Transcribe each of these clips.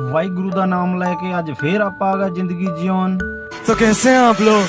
ਵਾਹਿਗੁਰੂ ਦਾ ਨਾਮ ਲੈ ਕੇ ਅੱਜ ਫੇਰ ਆਪਾਂ ਆ ਗਏ ਜ਼ਿੰਦਗੀ ਜਿਉਣ। ਤੋ ਕੈਸੇ ਆਪ ਲੋਗ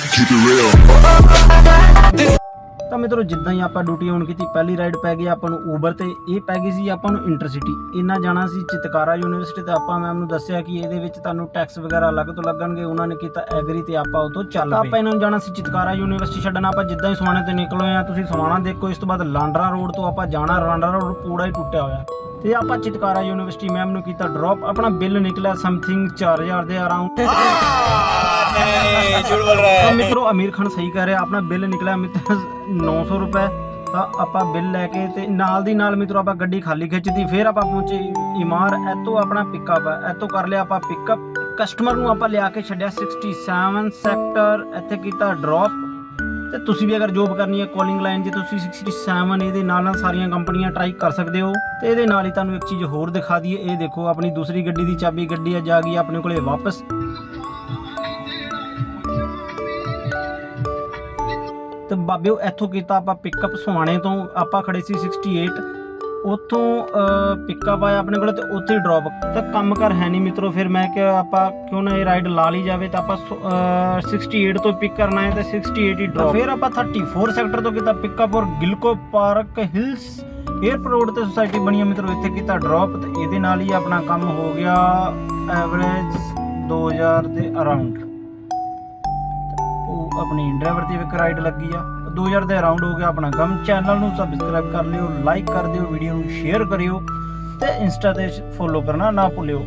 ਤਾਂ ਮਿੱਤਰੋ ਜਿੱਦਾਂ ਹੀ ਆਪਾਂ ਡਿਊਟੀ ਆਉਣ ਕੀਤੀ ਪਹਿਲੀ ਰਾਈਡ ਪੈ ਗਈ ਆਪਾਂ ਨੂੰ ਊਬਰ ਤੇ। ਇਹ ਪੈ ਗਈ ਸੀ ਆਪਾਂ ਨੂੰ ਇੰਟਰਸਿਟੀ ਇਹਨਾਂ ਜਾਣਾ ਸੀ ਚਿਤਕਾਰਾ ਯੂਨੀਵਰਸਿਟੀ ਤੇ। ਆਪਾਂ ਮੈਮ ਨੂੰ ਦੱਸਿਆ ਕਿ ਇਹਦੇ ਵਿੱਚ ਤੁਹਾਨੂੰ ਟੈਕਸ ਵਗੈਰਾ ਅਲੱਗ ਤੋਂ ਲੱਗਣਗੇ। ਉਹਨਾਂ ਨੇ ਕੀਤਾ ਐਗਰੀ ਤੇ ਆਪਾਂ ਉਤੋਂ ਚੱਲ ਪਏ। ਆਪਾਂ ਇਹਨਾਂ ਨੂੰ ਜਾਣਾ ਸੀ ਚਿਤਕਾਰਾ ਯੂਨੀਵਰਸਿਟੀ ਛੱਡਣ। ਆਪਾਂ ਜਿੱਦਾਂ ਹੀ ਸਵਾਣੇ ਤੇ ਨਿਕਲੋ ਆ ਤੁਸੀਂ ਸਵਾਣਾ ਦੇਖੋ। ਇਸ ਤੋਂ ਬਾਅਦ ਲਾਂਡਰਾ ਰੋਡ ਤੋਂ ਆਪਾਂ ਜਾਣਾ। ਲਾਂਡਰਾ ਰੋਡ ਪੂੜਾ ਹੀ ਟੁੱਟਿਆ ਹੋਇਆ। ਤੇ ਆਪਾਂ ਚਿਤਕਾਰਾ ਯੂਨੀਵਰਸਿਟੀ ਮੈਮ ਨੂੰ ਕੀਤਾ ਡ੍ਰੌਪ ਆਪਣਾ ਬਿੱਲ ਨਿਕਲਿਆ ਸਮਥਿੰਗ 4000 ਦੇ ਆਰਾਊਂਡ ਨਹੀਂ ਝੂਠ ਬੋਲ ਰਿਹਾ ਮਿੱਤਰੋ ਅਮੀਰ ਖਾਨ ਸਹੀ ਕਹਿ ਰਿਹਾ ਆਪਣਾ ਬਿੱਲ ਨਿਕਲਿਆ ਮਿੱਤਰ 900 ਰੁਪਏ। ਤਾਂ ਆਪਾਂ ਬਿੱਲ ਲੈ ਕੇ ਤੇ ਨਾਲ ਦੀ ਨਾਲ ਮਿੱਤਰੋ ਆਪਾਂ ਗੱਡੀ ਖਾਲੀ ਖਿੱਚਦੀ ਫਿਰ ਆਪਾਂ ਪਹੁੰਚੇ ਇਮਾਰ। ਐਤੋਂ ਆਪਣਾ ਪਿਕਅਪ ਹੈ ਐਤੋਂ ਕਰ ਲਿਆ ਆਪਾਂ ਪਿਕਅਪ ਕਸਟਮਰ ਨੂੰ ਆਪਾਂ ਲਿਆ ਕੇ ਛੱਡਿਆ 67 ਸੈਕਟਰ ਇੱਥੇ ਕੀਤਾ ਡ੍ਰੌਪ ਤੇ ਤੁਸੀਂ ਵੀ ਅਗਰ ਜੋਬ ਕਰਨੀ ਹੈ ਕਾਲਿੰਗ ਲਾਈਨ 'ਚ ਤੁਸੀਂ 67 ਇਹਦੇ ਨਾਲ ਨਾਲ ਸਾਰੀਆਂ ਕੰਪਨੀਆਂ ਟਰਾਈ ਕਰ ਸਕਦੇ ਹੋ ਤੇ ਇਹਦੇ ਨਾਲ ਹੀ ਤੁਹਾਨੂੰ ਇੱਕ ਚੀਜ਼ ਹੋਰ ਦਿਖਾ ਦਈਏ, ਇਹ ਦੇਖੋ ਆਪਣੀ ਦੂਸਰੀ ਗੱਡੀ ਦੀ ਚਾਬੀ, ਗੱਡੀ ਅੱਜ ਆ ਗਈ ਆਪਣੇ ਕੋਲੇ ਵਾਪਸ। ਤੇ ਬਾਬਿਓ, ਇੱਥੋਂ ਕੀਤਾ ਆਪਾਂ ਪਿਕਅਪ ਸੁਹਾਣੇ ਤੋਂ ਆਪਾਂ ਖੜੇ ਸੀ 68 ਉੱਥੋਂ ਪਿਕਅਪ ਆਇਆ ਆਪਣੇ ਕੋਲ ਤੇ ਉੱਥੇ ਡ੍ਰੌਪ ਤਾਂ ਕੰਮ ਕਰ ਹੈ ਨਹੀਂ ਮਿੱਤਰੋ, ਫਿਰ ਮੈਂ ਕਿਹਾ ਆਪਾਂ ਕਿਉਂ ਨਾ ਇਹ ਰਾਈਡ ਲਾ ਲਈ ਜਾਵੇ, ਤਾਂ ਆਪਾਂ 68 ਤੋਂ ਪਿਕ ਕਰਨਾ ਹੈ ਤੇ 68 ਹੀ ਡ੍ਰੌਪ ਫਿਰ ਆਪਾਂ 34 ਸੈਕਟਰ ਤੋਂ ਕੀਤਾ ਪਿਕਅਪ ਔਰ Gillco park hills airport road ਤੇ ਸੁਸਾਇਟੀ ਬਣੀ ਹੈ ਮਿੱਤਰੋ, ਇੱਥੇ ਕੀਤਾ ਡ੍ਰੌਪ ਤੇ ਇਹਦੇ ਨਾਲ ਹੀ ਆਪਣਾ ਕੰਮ ਹੋ ਗਿਆ ਐਵਰੇਜ 2000 ਦੇ ਅਰਾਊਂਡ ਉਹ ਆਪਣੀ ਡਰਾਈਵਰ ਦੀ ਇੱਕ ਰਾਈਡ ਲੱਗੀ ਆ। 2000 ਦੇ ਅਰਾਊਂਡ ਹੋ ਗਿਆ ਆਪਣਾ ਕੰਮ। ਚੈਨਲ ਨੂੰ ਸਬਸਕ੍ਰਾਈਬ ਕਰ ਲਿਓ ਲਾਈਕ ਕਰ ਦਿਓ ਵੀਡੀਓ ਨੂੰ ਸ਼ੇਅਰ ਕਰਿਓ ਤੇ ਇੰਸਟਾ ਤੇ ਫੋਲੋ ਕਰਨਾ ਨਾ ਭੁੱਲਿਓ।